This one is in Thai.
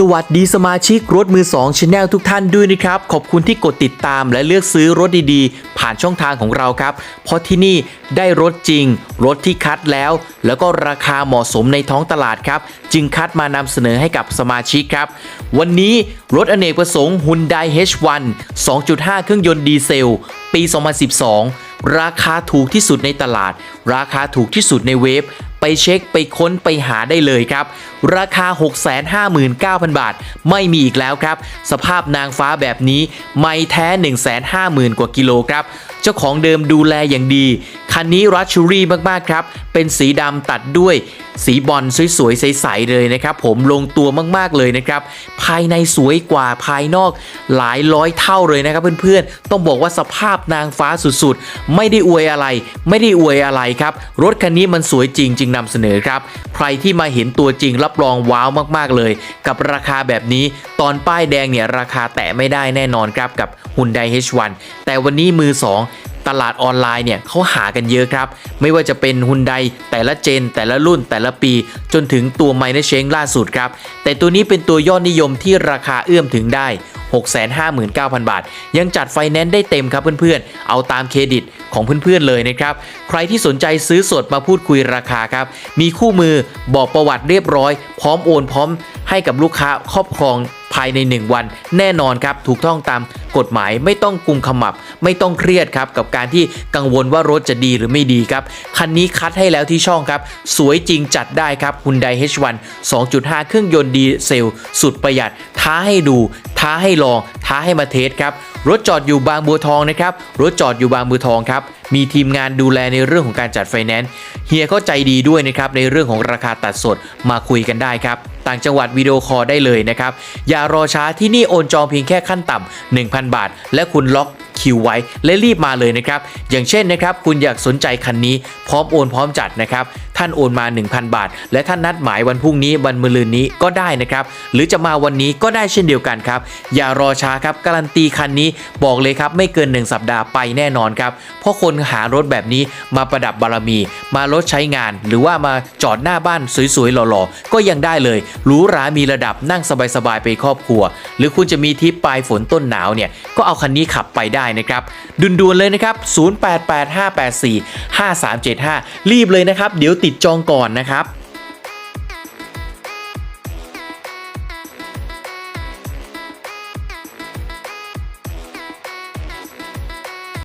สวัสดีสมาชิกรถมือ2 Channel ทุกท่านด้วยนะครับ ขอบคุณที่กดติดตามและเลือกซื้อรถดีๆ ผ่านช่องทางของเราครับ เพราะที่นี่ได้รถจริง รถที่คัดแล้ว แล้วก็ราคาเหมาะสมในท้องตลาดครับ จึงคัดมานำเสนอให้กับสมาชิกครับ วันนี้รถอเนกประสงค์ Hyundai H1 2.5 เครื่องยนต์ดีเซล ปี 2012 ราคาถูกที่สุดในตลาด ราคาถูกที่สุดในเว็บ ไปเช็คไปค้นไปหาได้เลยครับ ราคา 659,000 บาท ไม่มีอีกแล้วครับ สภาพนางฟ้าแบบนี้ ไม่แท้ 150,000 กว่ากิโลครับ เจ้าของเดิมดูแลอย่างดี คันนี้รัชชูรี่มากๆครับ เป็นสีดำตัดด้วยสีบอลสวยๆ ใสๆ เลยนะครับ ผมลงตัวมากๆเลยนะครับ ภายในสวยกว่าภายนอกหลายร้อยเท่าเลยนะครับเพื่อนๆ ต้องบอกว่าสภาพนางฟ้าสุดๆ ไม่ได้อวยอะไร ไม่ได้อวยอะไรครับ รถคันนี้มันสวยจริง จึงนำเสนอครับ ใครที่มาเห็นตัวจริงรับรองว้าวมากๆเลย กับราคาแบบนี้ตอนป้ายแดงเนี่ยราคาแตะไม่ได้แน่นอนครับกับ Hyundai H1 แต่วันนี้มือ 2 ตลาดออนไลน์เนี่ยเขาหากันเยอะครับ ไม่ว่าจะเป็นฮุนไดแต่ละเจน แต่ละรุ่นแต่ละปี จนถึงตัวไมเนเชงล่าสุดครับ แต่ตัวนี้เป็นตัวยอดนิยมที่ราคาเอื้อมถึงได้ 659,000 บาท ยังจัดไฟแนนซ์ได้เต็มครับเพื่อนๆ เอาตามเครดิตของเพื่อนๆเลยนะครับ ใครที่สนใจซื้อสดมาพูดคุยราคาครับ มีคู่มือบอกประวัติเรียบร้อย พร้อมโอนพร้อม ให้กับลูกค้าครอบครองภายใน 1 วัน แน่นอนครับถูกต้องตามกฎหมายไม่ต้องกุมขมับ ไม่ต้องเครียดครับกับการที่กังวลว่ารถจะดีหรือไม่ดีครับ คันนี้คัดให้แล้วที่ช่องครับ สวยจริงจัดได้ครับ Hyundai H1 2.5 เครื่องยนต์ดีเซล สุดประหยัด ท้าให้ดู ท้าให้ลอง ท้าให้มาเทสครับ รถจอดอยู่บางบัวทองนะครับ รถจอดอยู่บางบัวทองครับมีทีมงานดูแลในเรื่องของการจัดไฟแนนซ์เฮียก็ใจดีด้วยนะครับในเรื่องของราคาตัดสดมาคุยกันได้ครับ ต่างจังหวัดวิดีโอคอลได้เลยนะครับ อย่ารอช้าที่นี่โอนจองเพียงแค่ขั้นต่ำ1,000 บาท และคุณล็อกคิวไว้และรีบมาเลยนะครับ อย่างเช่นนะครับ คุณอยากสนใจคันนี้พร้อมโอนพร้อมจัดนะครับ ท่านโอนมา 1,000 บาท และท่านนัดหมายวันพรุ่งนี้วันมะรืนนี้ก็ได้นะครับ หรือจะมาวันนี้ก็ได้เช่นเดียวกันครับ อย่ารอช้าครับ การันตีคันนี้บอกเลยครับ ไม่เกิน 1 สัปดาห์ไปแน่นอนครับ เพราะคนหารถแบบนี้มาประดับบารมี มารถใช้งาน หรือว่ามาจอดหน้าบ้านสวยๆหล่อๆ ก็ยังได้เลยหรูหรามีระดับนั่งสบายๆไปครอบครัว หรือคุณจะมีทริปปลายฝนต้นหนาวเนี่ยก็เอาคันนี้ขับไปได้นะครับดุนๆเลยนะครับ 0885845375 รีบเลยนะครับเดี๋ยวติดจองก่อนนะครับ